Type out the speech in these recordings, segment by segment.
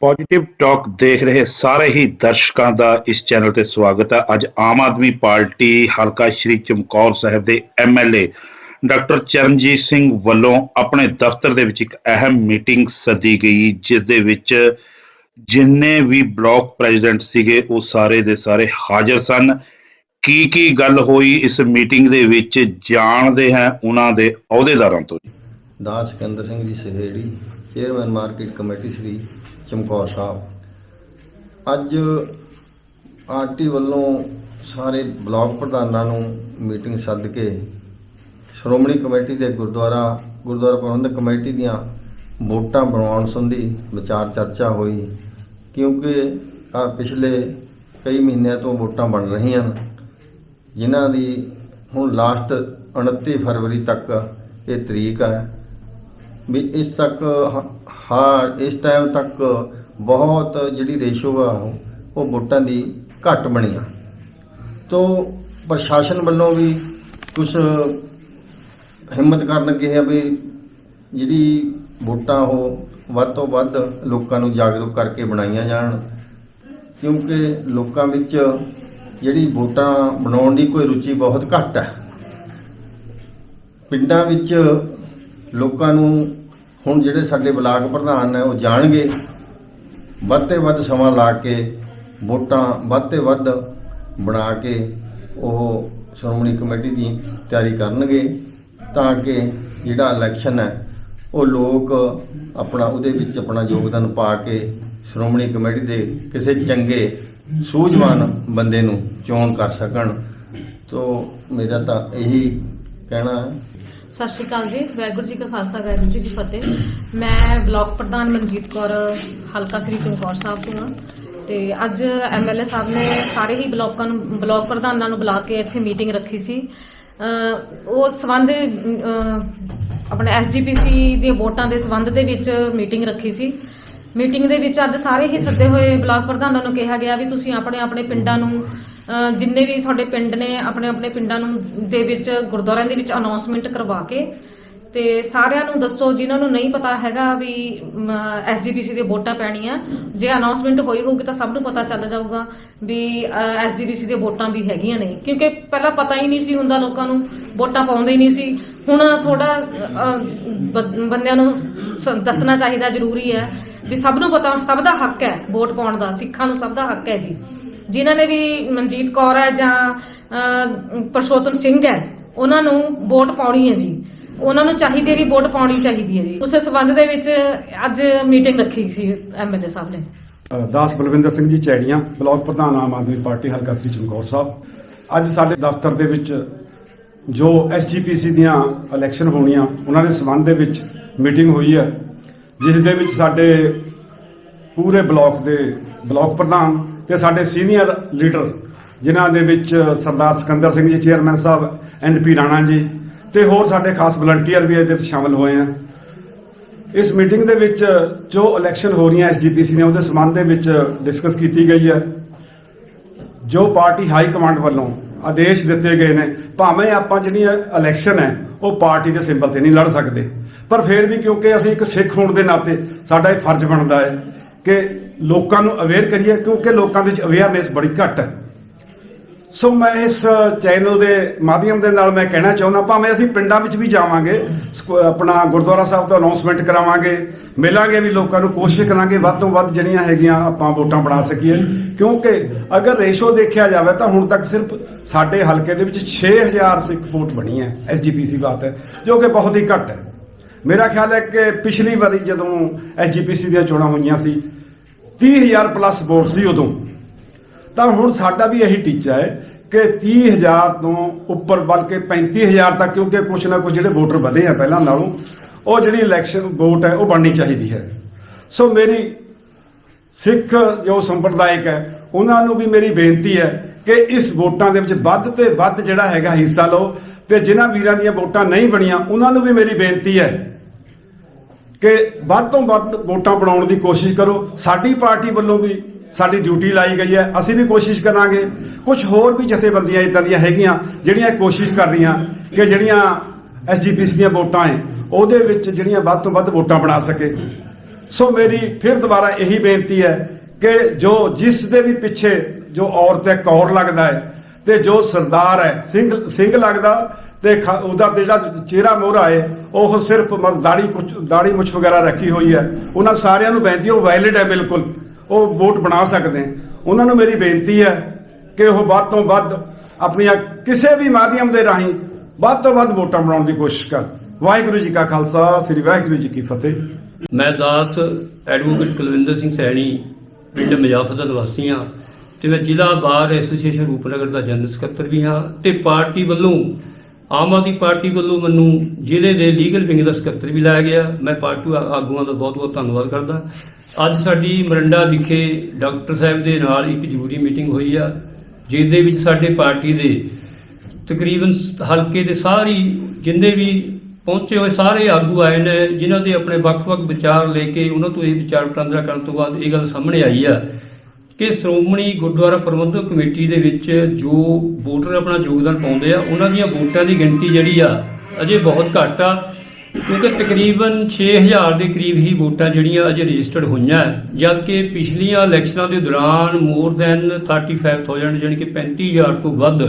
Positive talk ਦੇਖ ਰਹੇ ਸਾਰੇ ਹੀ ਦਰਸ਼ਕਾਂ ਦਾ ਇਸ ਚੈਨਲ ਤੇ ਸਵਾਗਤ ਹੈ। ਅੱਜ ਆਮ ਆਦਮੀ ਪਾਰਟੀ ਹਲਕਾ ਸ਼੍ਰੀ ਚਮਕੌਰ ਸਾਹਿਬ ਦੇ ਐਮਐਲਏ ਡਾਕਟਰ ਚਰਨਜੀਤ ਸਿੰਘ ਵੱਲੋਂ ਆਪਣੇ ਦਫ਼ਤਰ ਦੇ ਵਿੱਚ ਇੱਕ ਅਹਿਮ ਮੀਟਿੰਗ ਸੱਦੀ ਗਈ, ਜਿਸ ਦੇ ਵਿੱਚ ਜਿੰਨੇ ਵੀ ਬਲਾਕ ਪ੍ਰੈਜ਼ੀਡੈਂਟ ਸੀਗੇ, ਉਹ ਸਾਰੇ ਦੇ ਸਾਰੇ ਹਾਜ਼ਰ ਸਨ। ਕੀ ਕੀ ਗੱਲ ਹੋਈ ਇਸ ਮੀਟਿੰਗ ਦੇ ਵਿੱਚ, ਜਾਣਦੇ ਹਾਂ ਉਹਨਾਂ ਦੇ ਅਹੁਦੇਦਾਰਾਂ ਤੋਂ। ਦਾਸ Sikandar Singh ji Saheri, chairman market committee Sri Chamkaur Sahib. ਅੱਜ ਆਰਟੀ ਵੱਲੋਂ ਸਾਰੇ ਬਲਾਕ ਪ੍ਰਧਾਨਾਂ ਨੂੰ ਮੀਟਿੰਗ ਸੱਦ ਕੇ ਸ਼੍ਰੋਮਣੀ ਕਮੇਟੀ ਦੇ ਗੁਰਦੁਆਰਾ ਗੁਰਦੁਆਰਾ ਪ੍ਰਬੰਧਕ ਕਮੇਟੀ ਦੀਆਂ ਵੋਟਾਂ ਬਣਾਉਣ ਸੰਬੰਧੀ ਵਿਚਾਰ ਚਰਚਾ ਹੋਈ। ਕਿਉਂਕਿ ਆ ਪਿਛਲੇ ਕਈ ਮਹੀਨਿਆਂ ਤੋਂ ਵੋਟਾਂ ਬਣ ਰਹੀਆਂ ਹਨ, ਜਿਨ੍ਹਾਂ ਦੀ ਹੁਣ ਲਾਸਟ 29 ਫਰਵਰੀ ਤੱਕ ਇਹ ਤਰੀਕ ਹੈ। ਵੀ ਇਸ ਤੱਕ ਹਾਰ, ਇਸ ਟਾਈਮ ਤੱਕ ਬਹੁਤ ਜਿਹੜੀ ਰੇਸ਼ੋ ਆ ਉਹ ਵੋਟਾਂ ਦੀ ਘੱਟ ਬਣੀ ਆ। ਤੋਂ ਪ੍ਰਸ਼ਾਸਨ ਵੱਲੋਂ ਵੀ ਕੁਝ ਹਿੰਮਤ ਕਰਨ ਲੱਗੇ ਆ ਵੀ ਜਿਹੜੀ ਵੋਟਾਂ ਉਹ ਵੱਧ ਤੋਂ ਵੱਧ ਲੋਕਾਂ ਨੂੰ ਜਾਗਰੂਕ ਕਰਕੇ ਬਣਾਈਆਂ ਜਾਣ, ਕਿਉਂਕਿ ਲੋਕਾਂ ਵਿੱਚ ਜਿਹੜੀ ਵੋਟਾਂ ਬਣਾਉਣ ਦੀ ਕੋਈ ਰੁਚੀ ਬਹੁਤ ਘੱਟ ਹੈ। ਪਿੰਡਾਂ ਵਿੱਚ ਲੋਕਾਂ ਨੂੰ ਹੁਣ ਜਿਹੜੇ ਸਾਡੇ ਬਲਾਕ ਪ੍ਰਧਾਨ ਨੇ ਉਹ ਜਾਣਗੇ, ਵੱਧ ਤੇ ਵੱਧ ਸਮਾਂ ਲਾ ਕੇ, ਵੋਟਾਂ ਵੱਧ ਤੇ ਵੱਧ ਬਣਾ ਕੇ ਉਹ ਸ਼੍ਰੋਮਣੀ ਕਮੇਟੀ ਦੀ ਤਿਆਰੀ ਕਰਨਗੇ ਤਾਂ ਕਿ ਜਿਹੜਾ ਇਲੈਕਸ਼ਨ ਹੈ, ਉਹ ਲੋਕ ਆਪਣਾ ਉਹਦੇ ਵਿੱਚ ਆਪਣਾ ਯੋਗਦਾਨ ਪਾ ਕੇ ਸ਼੍ਰੋਮਣੀ ਕਮੇਟੀ ਦੇ ਕਿਸੇ ਚੰਗੇ ਸੂਝਵਾਨ ਬੰਦੇ ਨੂੰ ਚੋਣ ਕਰ ਸਕਣ। ਤੋਂ ਮੇਰਾ ਤਾਂ ਇਹੀ ਕਹਿਣਾ ਹੈ। ਸਤਿ ਸ਼੍ਰੀ ਅਕਾਲ ਜੀ, ਵਾਹਿਗੁਰੂ ਜੀ ਕਾ ਖਾਲਸਾ, ਵਾਹਿਗੁਰੂ ਜੀ ਕੀ ਫਤਿਹ। ਮੈਂ ਬਲਾਕ ਪ੍ਰਧਾਨ ਮਨਜੀਤ ਕੌਰ, ਹਲਕਾ ਸ੍ਰੀ ਚਮਕੌਰ ਸਾਹਿਬ ਤੋਂ ਹਾਂ। ਤੇ ਅੱਜ ਐਮਐਲਏ ਸਾਹਿਬ ਨੇ ਸਾਰੇ ਹੀ ਬਲਾਕਾਂ ਨੂੰ, ਬਲਾਕ ਪ੍ਰਧਾਨਾਂ ਨੂੰ ਬੁਲਾ ਕੇ ਇੱਥੇ ਮੀਟਿੰਗ ਰੱਖੀ ਸੀ। ਅਹ ਉਹ ਸਬੰਧ ਅਹ ਆਪਣੇ ਐਸਜੀਪੀਸੀ ਦੀਆਂ ਵੋਟਾਂ ਦੇ ਸਬੰਧ ਦੇ ਵਿੱਚ ਮੀਟਿੰਗ ਰੱਖੀ ਸੀ। ਮੀਟਿੰਗ ਦੇ ਵਿੱਚ ਅੱਜ ਸਾਰੇ ਹੀ ਸੱਦੇ ਹੋਏ ਬਲਾਕ ਪ੍ਰਧਾਨਾਂ ਨੂੰ ਕਿਹਾ ਗਿਆ ਵੀ ਤੁਸੀਂ ਆਪਣੇ ਆਪਣੇ ਪਿੰਡਾਂ ਨੂੰ ਜਿੰਨੇ ਵੀ ਤੁਹਾਡੇ ਪਿੰਡ ਨੇ ਆਪਣੇ ਆਪਣੇ ਪਿੰਡਾਂ ਨੂੰ ਦੇ ਵਿੱਚ ਗੁਰਦੁਆਰਿਆਂ ਦੇ ਵਿੱਚ ਅਨਾਉਂਸਮੈਂਟ ਕਰਵਾ ਕੇ ਤੇ ਸਾਰਿਆਂ ਨੂੰ ਦੱਸੋ, ਜਿਨ੍ਹਾਂ ਨੂੰ ਨਹੀਂ ਪਤਾ ਹੈਗਾ ਵੀ ਐਸਜੀਪੀਸੀ ਦੀਆਂ ਵੋਟਾਂ ਪੈਣੀਆਂ, ਜੇ ਅਨਾਉਂਸਮੈਂਟ ਹੋਈ ਹੋਊਗੀ ਤਾਂ ਸਭ ਨੂੰ ਪਤਾ ਚੱਲ ਜਾਊਗਾ ਵੀ ਐਸਜੀਪੀਸੀ ਦੀਆਂ ਵੋਟਾਂ ਵੀ ਹੈਗੀਆਂ ਨੇ। ਕਿਉਂਕਿ ਪਹਿਲਾਂ ਪਤਾ ਹੀ ਨਹੀਂ ਸੀ ਹੁੰਦਾ ਲੋਕਾਂ ਨੂੰ, ਵੋਟਾਂ ਪਾਉਂਦੇ ਹੀ ਨਹੀਂ ਸੀ। ਹੁਣ ਥੋੜਾ ਬੰਦਿਆਂ ਨੂੰ ਸ- ਦੱਸਣਾ ਚਾਹੀਦਾ ਜ਼ਰੂਰੀ ਹੈ ਵੀ ਸਭ ਨੂੰ ਪਤਾ, ਸਭ ਦਾ ਹੱਕ ਹੈ ਵੋਟ ਪਾਉਣ ਦਾ, ਸਿੱਖਾਂ ਨੂੰ ਸਭ ਦਾ ਹੱਕ ਹੈ ਜੀ। ਜਿਨ੍ਹਾਂ ਨੇ ਵੀ ਮਨਜੀਤ ਕੌਰ ਹੈ ਜਾਂ ਅਹ, ਪਰਸ਼ੋਤਮ ਸਿੰਘ ਹੈ ਉਹਨਾਂ ਨੂੰ ਵੋਟ ਪਾਉਣੀ ਹੈ ਜੀ। ਉਹਨਾਂ ਨੂੰ ਚਾਹੀਦੀ ਹੈ ਵੀ ਵੋਟ ਪਾਉਣੀ ਚਾਹੀਦੀ ਹੈ ਜੀ। ਉਸੇ ਸਬੰਧ ਦੇ ਵਿੱਚ ਅੱਜ ਮੀਟਿੰਗ ਰੱਖੀ ਸੀ ਐਮਐਲਏ ਸਾਹਿਬ ਨੇ। ਦਾਸ ਬਲਵਿੰਦਰ ਸਿੰਘ ਜੀ ਚੈੜੀਆਂ ਬਲਾਕ ਪ੍ਰਧਾਨ ਆਮ ਆਦਮੀ ਪਾਰਟੀ ਹਲਕਾ ਸ੍ਰੀ ਚਮਕੌਰ ਸਾਹਿਬ। ਅੱਜ ਸਾਡੇ ਦਫ਼ਤਰ ਦੇ ਵਿੱਚ ਜੋ ਐਸਜੀਪੀਸੀ ਦੀਆਂ ਇਲੈਕਸ਼ਨ ਹੋਣੀਆਂ ਉਹਨਾਂ ਦੇ ਸਬੰਧ ਦੇ ਵਿੱਚ ਮੀਟਿੰਗ ਹੋਈ ਹੈ ਜਿਸ ਦੇ ਵਿੱਚ ਸਾਡੇ ਪੂਰੇ ਬਲਾਕ ਦੇ ਬਲਾਕ ਪ੍ਰਧਾਨ ਤੇ ਸਾਡੇ ਸੀਨੀਅਰ ਲੀਡਰ, ਜਿਨ੍ਹਾਂ ਦੇ ਵਿੱਚ ਸਰਦਾਰ ਸਿਕੰਦਰ ਸਿੰਘ ਜੀ, ਚੇਅਰਮੈਨ ਸਾਹਿਬ ਐਨਪੀ ਰਾਣਾ ਜੀ ਤੇ ਹੋਰ ਸਾਡੇ ਖਾਸ ਵਲੰਟੀਅਰ ਵੀ ਇਹਦੇ ਵਿੱਚ ਸ਼ਾਮਲ ਹੋਏ ਆ। ਇਸ ਮੀਟਿੰਗ ਦੇ ਵਿੱਚ ਜੋ ਇਲੈਕਸ਼ਨ ਹੋ ਰਹੀਆਂ ਐਸਜੀਪੀਸੀ ਨੇ, ਉਹਦੇ ਸੰਬੰਧ ਦੇ ਵਿੱਚ ਡਿਸਕਸ ਕੀਤੀ ਗਈ ਹੈ ਜੋ ਪਾਰਟੀ ਹਾਈ ਕਮਾਂਡ ਵੱਲੋਂ ਆਦੇਸ਼ ਦਿੱਤੇ ਗਏ ਨੇ, ਭਾਵੇਂ ਆਪਾਂ ਜਿਹੜੀ ਇਲੈਕਸ਼ਨ ਹੈ, ਉਹ ਪਾਰਟੀ ਦੇ ਸਿੰਬਲ ਤੇ ਨਹੀਂ ਲੜ ਸਕਦੇ। ਪਰ ਫਿਰ ਵੀ ਕਿਉਂਕਿ ਅਸੀਂ ਇੱਕ ਸਿੱਖ ਹੋਣ ਦੇ ਨਾਤੇ ਸਾਡਾ ਇਹ ਫਰਜ਼ ਬਣਦਾ ਹੈ ਕਿ ਲੋਕਾਂ ਨੂੰ ਅਵੇਅਰ ਕਰੀਏ, ਕਿਉਂਕਿ ਲੋਕਾਂ ਦੇ ਵਿੱਚ ਅਵੇਅਰਨੈਸ ਬੜੀ ਘੱਟ ਹੈ। ਸੋ ਮੈਂ ਇਸ ਚੈਨਲ ਦੇ ਮਾਧਿਅਮ ਦੇ ਨਾਲ ਮੈਂ ਕਹਿਣਾ ਚਾਹੁੰਦਾ, ਭਾਵੇਂ ਅਸੀਂ ਪਿੰਡਾਂ ਵਿੱਚ ਵੀ ਜਾਵਾਂਗੇ, ਸਕੂ- ਆਪਣਾ ਗੁਰਦੁਆਰਾ ਸਾਹਿਬ ਤੋਂ ਅਨਾਉਂਸਮੈਂਟ ਕਰਾਵਾਂਗੇ, ਮਿਲਾਂਗੇ ਵੀ ਲੋਕਾਂ ਨੂੰ ਕੋਸ਼ਿਸ਼ ਕਰਾਂਗੇ, ਵੱਧ ਤੋਂ ਵੱਧ ਜਿਹੜੀਆਂ ਹੈਗੀਆਂ ਆਪਾਂ ਵੋਟਾਂ ਬਣਾ ਸਕੀਏ। ਕਿਉਂਕਿ ਅਗਰ ਰੇਸ਼ੋ ਦੇਖਿਆ ਜਾਵੇ ਤਾਂ ਹੁਣ ਤੱਕ ਸਿਰਫ ਸਾਡੇ ਹਲਕੇ ਦੇ ਵਿੱਚ 6000 ਸਿੱਖ ਵੋਟ ਬਣੀ ਹੈ ਐਸਜੀਪੀਸੀ ਬਾਤ ਹੈ ਜੋ ਕਿ ਬਹੁਤ ਹੀ ਘੱਟ ਹੈ। ਮੇਰਾ ਖਿਆਲ ਹੈ ਕਿ ਪਿਛਲੀ ਵਾਰੀ ਜਦੋਂ ਐਸਜੀਪੀਸੀ ਦੀਆਂ ਚੋਣਾਂ ਹੋਈਆਂ ਸੀ 30000 ਪਲੱਸ ਵੋਟ ਸੀ ਉਦੋਂ। ਤਾਂ ਹੁਣ ਸਾਡਾ ਵੀ ਇਹੀ ਟੀਚਾ ਹੈ ਕਿ 30000 ਤੋਂ ਉੱਪਰ ਬਲਕਿ 35000 ਤੱਕ, ਕਿਉਂਕਿ ਕੁਛ ਨਾ ਕੁਛ ਜਿਹੜੇ ਵੋਟਰ ਵਧੇ ਆ ਪਹਿਲਾਂ ਨਾਲੋਂ, ਉਹ ਜਿਹੜੀ ਇਲੈਕਸ਼ਨ ਵੋਟ ਹੈ, ਉਹ ਬਣਨੀ ਚਾਹੀਦੀ ਹੈ। ਸੋ ਮੇਰੀ ਸਿੱਖ ਜੋ ਸੰਪਰਦਾਇਕ ਹੈ, ਉਹਨਾਂ ਨੂੰ ਵੀ ਮੇਰੀ ਬੇਨਤੀ ਹੈ ਕਿ ਇਸ ਵੋਟਾਂ ਦੇ ਵਿੱਚ ਵੱਧ ਤੇ ਵੱਧ ਜਿਹੜਾ ਹੈਗਾ ਹਿੱਸਾ ਲਓ। ਤੇ ਜਿਨ੍ਹਾਂ ਵੀਰਾਂ ਦੀਆਂ ਵੋਟਾਂ ਨਹੀਂ ਬਣੀਆਂ, ਉਹਨਾਂ ਨੂੰ ਵੀ ਮੇਰੀ ਬੇਨਤੀ ਹੈ ਕਿ ਵੱਧ ਤੋਂ ਵੱਧ ਵੋਟਾਂ ਬਣਾਉਣ ਦੀ ਕੋਸ਼ਿਸ਼ ਕਰੋ। ਸਾਡੀ ਪਾਰਟੀ ਵੱਲੋਂ ਵੀ ਸਾਡੀ ਡਿਊਟੀ ਲਾਈ ਗਈ ਹੈ। ਅਸੀਂ ਵੀ ਕੋਸ਼ਿਸ਼ ਕਰਾਂਗੇ। ਕੁਝ ਹੋਰ ਵੀ ਜਥੇਬੰਦੀਆਂ ਇਦਾਂ ਦੀਆਂ ਹੈਗੀਆਂ, ਜਿਹੜੀਆਂ ਇਹ ਕੋਸ਼ਿਸ਼ ਕਰ ਰਹੀਆਂ ਕਿ ਜਿਹੜੀਆਂ ਐਸਜੀਪੀਸੀ ਦੀਆਂ ਵੋਟਾਂ ਹੈ, ਉਹਦੇ ਵਿੱਚ ਜਿਹੜੀਆਂ ਵੱਧ ਤੋਂ ਵੱਧ ਵੋਟਾਂ ਬਣਾ ਸਕੇ। ਸੋ ਮੇਰੀ ਫਿਰ ਦੁਬਾਰਾ ਇਹੀ ਬੇਨਤੀ ਹੈ ਕਿ ਜੋ ਜਿਸ ਦੇ ਵੀ ਪਿੱਛੇ ਜੋ ਔਰਤ ਹੈ, ਕੌਰ ਲੱਗਦਾ ਹੈ ਤੇ ਜੋ ਸਰਦਾਰ ਹੈ, ਸਿੰਘ ਸਿੰਘ ਲੱਗਦਾ ਤੇ ਖ- ਉਹਦਾ ਜਿਹੜਾ ਚਿਹਰਾ ਮੋਹਰਾ ਹੈ, ਉਹ ਸਿਰਫ ਦਾੜੀ ਕੁਛ, ਦਾੜੀ ਮੁੱਛ ਵਗੈਰਾ ਰੱਖੀ ਹੋਈ ਹੈ। ਉਹਨਾਂ ਸਾਰਿਆਂ ਨੂੰ ਬੇਨਤੀ, ਉਹ ਵੈਲਿਡ ਹੈ ਬਿਲਕੁਲ। ਉਹ ਵੋਟ ਬਣਾ ਸਕਦੇ ਉਹਨਾਂ ਨੂੰ ਮੇਰੀ ਬੇਨਤੀ ਹੈ ਕਿ ਉਹ ਵੱਧ ਤੋਂ ਵੱਧ ਆਪਣੀਆਂ ਕਿਸੇ ਵੀ ਮਾਧਿਅਮ ਦੇ ਰਾਹੀਂ ਵੱਧ ਤੋਂ ਵੱਧ ਵੋਟਾਂ ਬਣਾਉਣ ਦੀ ਕੋਸ਼ਿਸ਼ ਕਰ ਵਾਹਿਗੁਰੂ ਜੀ ਕਾ ਖਾਲਸਾ, ਸ੍ਰੀ ਵਾਹਿਗੁਰੂ ਜੀ ਕੀ ਫਤਿਹ। ਮੈਂ ਦਾਸ ਐਡਵੋਕੇਟ ਕੁਲਵਿੰਦਰ ਸਿੰਘ ਸੈਣੀ, ਪਿੰਡ ਮਜਾਫਤ ਦਾ ਹਾਂ। ਤੇ ਮੈਂ ਜ਼ਿਲ੍ਹਾ ਬਾਰ ਐਸੋਸੀਏਸ਼ਨ ਰੂਪਨਗਰ ਦਾ ਜਨਰਲ ਸਕੱਤਰ ਵੀ ਹਾਂ ਤੇ ਪਾਰਟੀ ਵੱਲੋਂ, ਆਮ ਆਦਮੀ ਪਾਰਟੀ ਵੱਲੋਂ ਮੈਨੂੰ ਜ਼ਿਲ੍ਹੇ ਦੇ ਲੀਗਲ ਵਿੰਗ ਦਾ ਸਕੱਤਰ ਵੀ ਲਾਇਆ ਗਿਆ। ਮੈਂ ਪਾਰਟੀ ਆਗੂਆਂ ਦਾ ਬਹੁਤ-ਬਹੁਤ ਧੰਨਵਾਦ ਕਰਦਾ। ਅੱਜ ਸਾਡੀ ਮਰੰਡਾ ਵਿਖੇ ਡਾਕਟਰ ਸਾਹਿਬ ਦੇ ਨਾਲ ਇੱਕ ਜ਼ਰੂਰੀ ਮੀਟਿੰਗ ਹੋਈ ਆ ਜਿਸ ਦੇ ਵਿੱਚ ਸਾਡੇ ਪਾਰਟੀ ਦੇ ਤਕਰੀਬਨ ਹਲਕੇ ਦੇ ਸਾਰੀ ਜਿੰਨੇ ਵੀ ਪਹੁੰਚੇ ਹੋਏ ਸਾਰੇ ਆਗੂ ਆਏ ਨੇ, ਜਿਨ੍ਹਾਂ ਦੇ ਆਪਣੇ ਵੱਖ-ਵੱਖ ਵਿਚਾਰ ਲੈ ਕੇ ਉਹਨਾਂ ਤੋਂ ਇਹ ਵਿਚਾਰ ਵਟਾਂਦਰਾ ਕਰਨ ਤੋਂ ਬਾਅਦ ਇਹ ਗੱਲ ਸਾਹਮਣੇ ਆਈ ਆ। ਕਿ ਸ਼੍ਰੋਮਣੀ ਗੁਰਦੁਆਰਾ ਪ੍ਰਬੰਧਕ ਕਮੇਟੀ ਦੇ ਵਿੱਚ ਜੋ ਵੋਟਰ ਆਪਣਾ ਯੋਗਦਾਨ ਪਾਉਂਦੇ ਆ, ਉਹਨਾਂ ਦੀਆਂ ਵੋਟਾਂ ਦੀ ਗਿਣਤੀ ਜਿਹੜੀ ਆ, ਅਜੇ ਬਹੁਤ ਘੱਟ ਆ, ਕਿਉਂਕਿ ਤਕਰੀਬਨ 6000 ਦੇ ਕਰੀਬ ਹੀ ਵੋਟਾਂ ਜਿਹੜੀਆਂ ਅਜੇ ਰਜਿਸਟਰਡ ਹੋਈਆਂ ਜਦਕਿ ਪਿਛਲੀਆਂ ਇਲੈਕਸ਼ਨਾਂ ਦੇ ਦੌਰਾਨ ਮੋਰ ਦੈਨ 35000 ਜਾਣੀ ਕਿ 35000 ਤੋਂ ਵੱਧ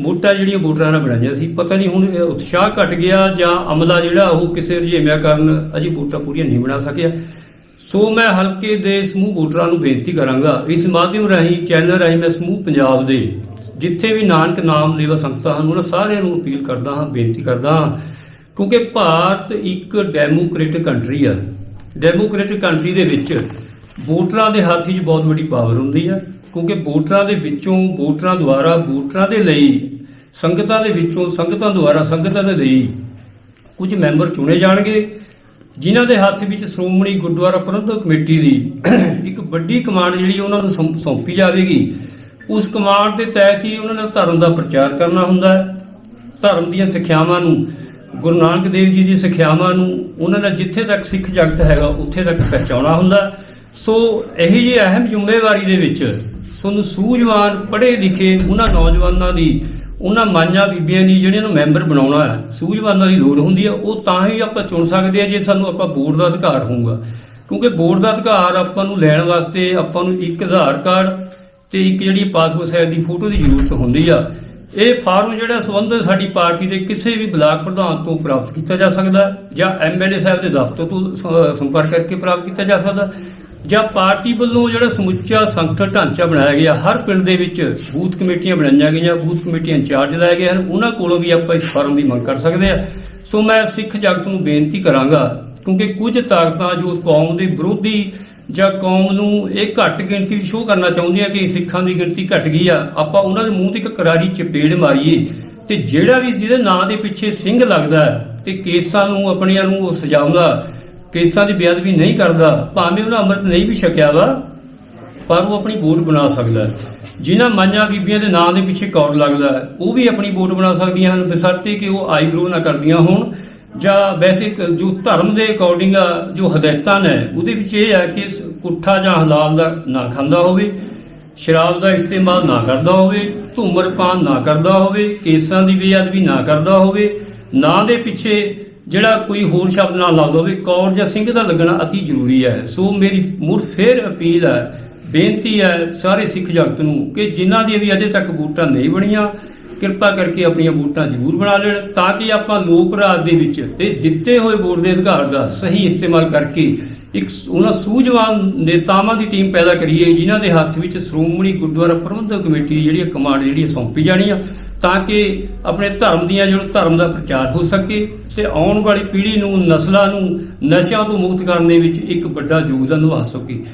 ਵੋਟਾਂ ਜਿਹੜੀਆਂ ਵੋਟਰਾਂ ਨੇ ਬਣਾਈਆਂ ਸੀ। ਪਤਾ ਨਹੀਂ ਹੁਣ ਉਤਸ਼ਾਹ ਘਟ ਗਿਆ ਜਾਂ ਅਮਲਾ ਜਿਹੜਾ ਉਹ ਕਿਸੇ ਰੁਝੇਵਿਆਂ ਕਾਰਨ ਅਜੇ ਵੋਟਾਂ ਪੂਰੀਆਂ ਨਹੀਂ ਬਣਾ ਸਕਿਆ। ਸੋ ਮੈਂ ਹਲਕੇ ਦੇ ਸਮੂਹ ਵੋਟਰਾਂ ਨੂੰ ਬੇਨਤੀ ਕਰਾਂਗਾ, ਇਸ ਮਾਧਿਅਮ ਰਾਹੀਂ, ਚੈਨਲ ਰਾਹੀਂ ਮੈਂ ਸਮੂਹ ਪੰਜਾਬ ਦੇ ਜਿੱਥੇ ਵੀ ਨਾਨਕ ਨਾਮ ਲੇਵਾ ਸੰਸਥਾ ਹਨ, ਉਹਨਾਂ ਸਾਰਿਆਂ ਨੂੰ ਅਪੀਲ ਕਰਦਾ ਹਾਂ, ਬੇਨਤੀ ਕਰਦਾ ਹਾਂ, ਕਿਉਂਕਿ ਭਾਰਤ ਇੱਕ ਡੈਮੋਕ੍ਰੈਟਿਕ ਕੰਟਰੀ ਆ। ਡੈਮੋਕ੍ਰੇਟਿਕ ਕੰਟਰੀ ਦੇ ਵਿੱਚ ਵੋਟਰਾਂ ਦੇ ਹੱਥ 'ਚ ਬਹੁਤ ਵੱਡੀ ਪਾਵਰ ਹੁੰਦੀ ਆ, ਕਿਉਂਕਿ ਵੋਟਰਾਂ ਦੇ ਵਿੱਚੋਂ ਵੋਟਰਾਂ ਦੁਆਰਾ, ਵੋਟਰਾਂ ਦੇ ਲਈ, ਸੰਗਤਾਂ ਦੇ ਵਿੱਚੋਂ ਸੰਗਤਾਂ ਦੁਆਰਾ, ਸੰਗਤਾਂ ਦੇ ਲਈ ਕੁਝ ਮੈਂਬਰ ਚੁਣੇ ਜਾਣਗੇ ਜਿਨ੍ਹਾਂ ਦੇ ਹੱਥ ਵਿੱਚ ਸ਼੍ਰੋਮਣੀ ਗੁਰਦੁਆਰਾ ਪ੍ਰਬੰਧਕ ਕਮੇਟੀ ਦੀ ਇੱਕ ਵੱਡੀ ਕਮਾਂਡ ਜਿਹੜੀ ਉਹਨਾਂ ਨੂੰ ਸੌਂ- ਸੌਂਪੀ ਜਾਵੇਗੀ, ਉਸ ਕਮਾਂਡ ਦੇ ਤਹਿਤ ਹੀ ਉਹਨਾਂ ਨੇ ਧਰਮ ਦਾ ਪ੍ਰਚਾਰ ਕਰਨਾ ਹੁੰਦਾ ਹੈ। ਧਰਮ ਦੀਆਂ ਸਿੱਖਿਆਵਾਂ ਨੂੰ, ਗੁਰੂ ਨਾਨਕ ਦੇਵ ਜੀ ਦੀ ਸਿੱਖਿਆਵਾਂ ਨੂੰ ਉਹਨਾਂ ਦਾ ਜਿੱਥੇ ਤੱਕ ਸਿੱਖ ਜਗਤ ਹੈਗਾ, ਉੱਥੇ ਤੱਕ ਪਹੁੰਚਾਉਣਾ ਹੁੰਦਾ ਸੋ ਇਹੀ ਜਿਹੀ ਅਹਿਮ ਜ਼ਿੰਮੇਵਾਰੀ ਦੇ ਵਿੱਚ ਤੁਹਾਨੂੰ ਸੂਝਵਾਨ, ਪੜ੍ਹੇ ਲਿਖੇ ਉਹਨਾਂ ਨੌਜਵਾਨਾਂ ਦੀ ਉਹਨਾਂ ਮਾਈਆਂ ਬੀਬੀਆਂ ਦੀ ਜਿਹੜੀਆਂ ਨੂੰ ਮੈਂਬਰ ਬਣਾਉਣਾ ਹੈ ਸੂਝਵਾਨਾਂ ਦੀ ਲੋੜ ਹੁੰਦੀ ਹੈ ਉਹ ਤਾਂ ਹੀ ਆਪਾਂ ਚੁਣ ਸਕਦੇ ਆ ਜੇ ਸਾਨੂੰ ਆਪਾਂ ਵੋਟ ਦਾ ਅਧਿਕਾਰ ਹੋਊਗਾ। ਕਿਉਂਕਿ ਵੋਟ ਦਾ ਅਧਿਕਾਰ ਆਪਾਂ ਨੂੰ ਲੈਣ ਵਾਸਤੇ ਆਪਾਂ ਨੂੰ ਇੱਕ ਆਧਾਰ ਕਾਰਡ ਤੇ ਇੱਕ ਜਿਹੜੀ ਪਾਸਪੋਰਟ ਸਾਈਜ਼ ਦੀ ਫੋਟੋ ਦੀ ਜ਼ਰੂਰਤ ਹੁੰਦੀ ਆ। ਇਹ ਫਾਰਮ ਜਿਹੜਾ ਸੰਬੰਧਿਤ ਸਾਡੀ ਪਾਰਟੀ ਦੇ ਕਿਸੇ ਵੀ ਬਲਾਕ ਪ੍ਰਧਾਨ ਤੋਂ ਪ੍ਰਾਪਤ ਕੀਤਾ ਜਾ ਸਕਦਾ ਹੈ ਜਾਂ ਐਮਐਲਏ ਸਾਹਿਬ ਦੇ ਦਫ਼ਤਰ ਤੋਂ ਸੰਪਰਕ ਕਰਕੇ ਪ੍ਰਾਪਤ ਕੀਤਾ ਜਾ ਸਕਦਾ। ਜਾਂ ਪਾਰਟੀ ਵੱਲੋਂ ਜਿਹੜਾ ਸਮੁੱਚਾ ਸੰਗਠਨ ਢਾਂਚਾ ਬਣਾਇਆ ਗਿਆ, ਹਰ ਪਿੰਡ ਦੇ ਵਿੱਚ ਬੂਥ ਕਮੇਟੀਆਂ ਬਣਾਈਆਂ ਗਈਆਂ, ਬੂਥ ਕਮੇਟੀਆਂ ਇੰਚਾਰਜ ਲਾਏ ਗਏ ਹਨ, ਉਹਨਾਂ ਕੋਲੋਂ ਵੀ ਆਪਾਂ ਇਸ ਫਾਰਮ ਦੀ ਮੰਗ ਕਰ ਸਕਦੇ ਆ ਸੋ ਮੈਂ ਸਿੱਖ ਜਗਤ ਨੂੰ ਬੇਨਤੀ ਕਰਾਂਗਾ, ਕਿਉਂਕਿ ਕੁਝ ਤਾਕਤਾਂ ਜੋ ਕੌਮ ਦੇ ਵਿਰੋਧੀ ਜਾਂ ਕੌਮ ਨੂੰ ਇਹ ਘੱਟ ਗਿਣਤੀ ਵਿੱਚ ਸ਼ੋਅ ਕਰਨਾ ਚਾਹੁੰਦੀਆਂ ਕਿ ਸਿੱਖਾਂ ਦੀ ਗਿਣਤੀ ਘਟ ਗਈ ਆ, ਆਪਾਂ ਉਹਨਾਂ ਦੇ ਮੂੰਹ ਤੇ ਇੱਕ ਕਰਾਰੀ ਚਪੇੜ ਮਾਰੀਏ। ਤੇ ਜਿਹੜਾ ਵੀ ਜਿਹਦੇ ਨਾਂ ਦੇ ਪਿੱਛੇ ਸਿੰਘ ਲੱਗਦਾ ਹੈ, ਤੇ ਕੇਸਾਂ ਨੂੰ, ਆਪਣੀਆਂ ਨੂੰ ਉਹ ਸਜਾਉਂਦਾ ਕੇਸਾਂ ਦੀ ਬੇਅਦਬੀ ਨਹੀਂ ਕਰਦਾ, ਭਾਵੇਂ ਉਹਨਾਂ ਅੰਮ੍ਰਿਤ ਨਹੀਂ ਵੀ ਛਕਿਆ ਵਾ, ਪਰ ਉਹ ਆਪਣੀ ਵੋਟ ਬਣਾ ਸਕਦਾ ਜਿਨ੍ਹਾਂ ਮਾਈਆਂ ਬੀਬੀਆਂ ਦੇ ਨਾਂ ਦੇ ਪਿੱਛੇ ਕੌਰ ਲੱਗਦਾ ਉਹ ਵੀ ਆਪਣੀ ਵੋਟ ਬਣਾ ਸਕਦੀਆਂ ਹਨ, ਬਸ਼ਰਤੇ ਕਿ ਉਹ ਆਈਬ੍ਰੋ ਨਾ ਕਰਦੀਆਂ ਹੋਣ। ਜਾਂ ਵੈਸੇ ਜੋ ਧਰਮ ਦੇ ਅਕੋਰਡਿੰਗ ਆ, ਜੋ ਹਦਾਇਤਾਂ ਨੇ, ਉਹਦੇ ਵਿੱਚ ਇਹ ਆ ਕਿ ਕੁੱਠਾ ਜਾਂ ਹਲਾਲ ਦਾ ਨਾ ਖਾਂਦਾ ਹੋਵੇ, ਸ਼ਰਾਬ ਦਾ ਇਸਤੇਮਾਲ ਨਾ ਕਰਦਾ ਹੋਵੇ ਧੂਮਰਪਾਨ ਨਾ ਕਰਦਾ ਹੋਵੇ, ਕੇਸਾਂ ਦੀ ਬੇਅਦਬੀ ਨਾ ਕਰਦਾ ਹੋਵੇ, ਨਾਂ ਦੇ ਪਿੱਛੇ ਜਿਹੜਾ ਕੋਈ ਹੋਰ ਸ਼ਬਦ ਨਾ ਲਾਉਂਦਾ ਹੋਵੇ ਕੌਰ ਜਾਂ ਸਿੰਘ ਦਾ ਲੱਗਣਾ ਅਤੀ ਜ਼ਰੂਰੀ ਹੈ। ਸੋ ਮੇਰੀ ਮੁੜ ਫੇਰ ਅਪੀਲ ਹੈ, ਬੇਨਤੀ ਹੈ ਸਾਰੇ ਸਿੱਖ ਜਗਤ ਨੂੰ ਕਿ ਜਿਨ੍ਹਾਂ ਦੀਆਂ ਵੀ ਅਜੇ ਤੱਕ ਬੂਟਾਂ ਨਹੀਂ ਬਣੀਆਂ, ਕਿਰਪਾ ਕਰਕੇ ਆਪਣੀਆਂ ਬੂਟਾਂ ਜ਼ਰੂਰ ਬਣਾ ਲੈਣ ਤਾਂ ਕਿ ਆਪਾਂ ਲੋਕ ਰਾਜ ਦੇ ਵਿੱਚ ਇਹ ਦਿੱਤੇ ਹੋਏ ਵੋਟ ਦੇ ਅਧਿਕਾਰ ਦਾ ਸਹੀ ਇਸਤੇਮਾਲ ਕਰਕੇ ਇੱਕ ਉਹਨਾਂ ਸੂਝਵਾਨ ਨੇਤਾਵਾਂ ਦੀ ਟੀਮ ਪੈਦਾ ਕਰੀਏ, ਜਿਨ੍ਹਾਂ ਦੇ ਹੱਥ ਵਿੱਚ ਸ਼੍ਰੋਮਣੀ ਗੁਰਦੁਆਰਾ ਪ੍ਰਬੰਧਕ ਕਮੇਟੀ ਦੀ ਜਿਹੜੀ ਕਮਾਂਡ ਜਿਹੜੀ ਹੈ ਸੌਂਪੀ ਜਾਣੀ ਆ। ਤਾਂ ਕਿ ਆਪਣੇ ਧਰਮ ਦੀਆਂ ਜਿਹੜਾ ਧਰਮ ਦਾ ਪ੍ਰਚਾਰ ਹੋ ਸਕੇ ਤੇ ਆਉਣ ਵਾਲੀ ਪੀੜ੍ਹੀ ਨੂੰ, ਨਸਲਾਂ ਨੂੰ, ਨਸ਼ਿਆਂ ਤੋਂ ਮੁਕਤ ਕਰਨ ਦੇ ਵਿੱਚ ਇੱਕ ਵੱਡਾ ਯੋਗਦਾਨ ਨਿਭਾ ਸਕੇ।